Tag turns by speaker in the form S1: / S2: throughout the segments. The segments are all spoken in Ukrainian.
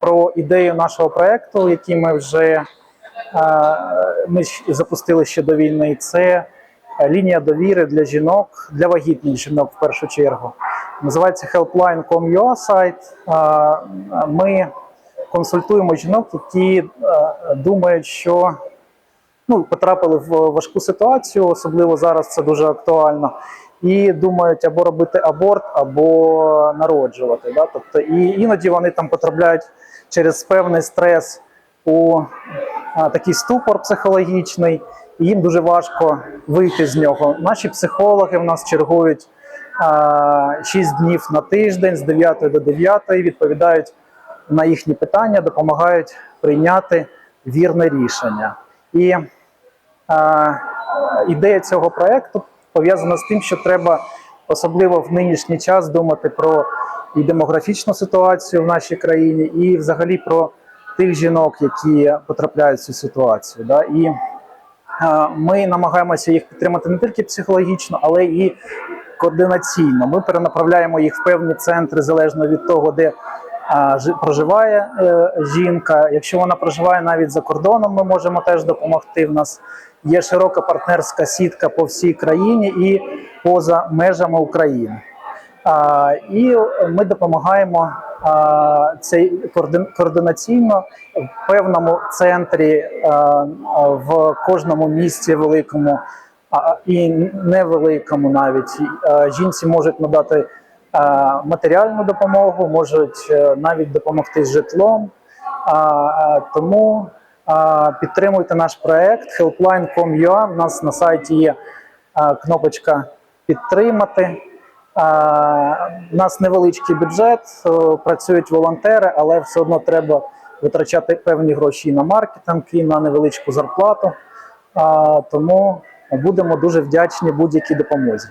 S1: про ідею нашого проекту, який ми вже е, ми запустили ще до війни. Це е, лінія довіри для жінок, для вагітних жінок в першу чергу. Називається helpline.com.ua сайт. Е, Ми консультуємо жінок, які думають, що ну, потрапили в важку ситуацію, особливо зараз це дуже актуально. І думають або робити аборт, або народжувати. Да? Тобто, і іноді вони там потрапляють через певний стрес у а, такий ступор психологічний, і їм дуже важко вийти з нього. Наші психологи в нас чергують а, 6 днів на тиждень з 9 до 9, відповідають на їхні питання, допомагають прийняти вірне рішення. І ідея цього проекту пов'язана з тим, що треба особливо в нинішній час думати про і демографічну ситуацію в нашій країні, і взагалі про тих жінок, які потрапляють в цю ситуацію. Да? І ми намагаємося їх підтримати не тільки психологічно, але і координаційно. Ми перенаправляємо їх в певні центри залежно від того, де проживає е, жінка. Якщо вона проживає навіть за кордоном, ми можемо теж допомогти. В нас є широка партнерська сітка по всій країні і поза межами України. І ми допомагаємо цей координ- координаційно в певному центрі в кожному місті великому і невеликому навіть жінці можуть надати матеріальну допомогу, можуть е, навіть допомогти з житлом. Тому підтримуйте наш проект helpline.com.ua. У нас на сайті є кнопочка підтримати. У нас невеличкий бюджет, працюють волонтери, але все одно треба витрачати певні гроші і на маркетинг, і на невеличку зарплату. Тому будемо дуже вдячні будь-якій допомозі.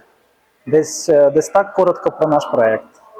S1: Десь, е, десь так коротко про наш проект.